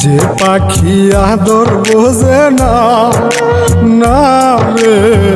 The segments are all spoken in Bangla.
যে পাখি আদর বোঝে না না রে।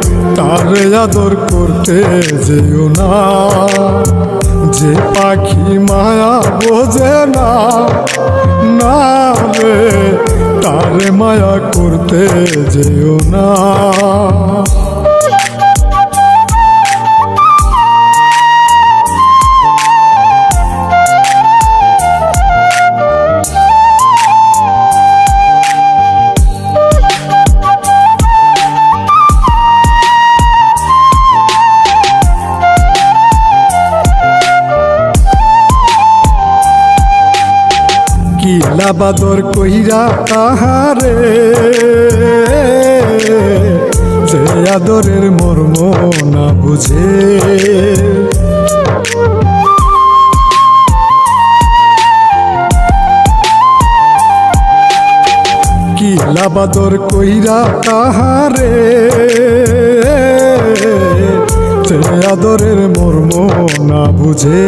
তারে আদর করতে যেও না। যে পাখি মায়া বোঝে না না রে, তারে মায়া করতে যেও না। কিলা বাদর কইরা তাহারে, যে আদরের মর্ম না বুঝে। কিলা বাদর কইরা তাহারে, যে আদরের মর্ম না বুঝে।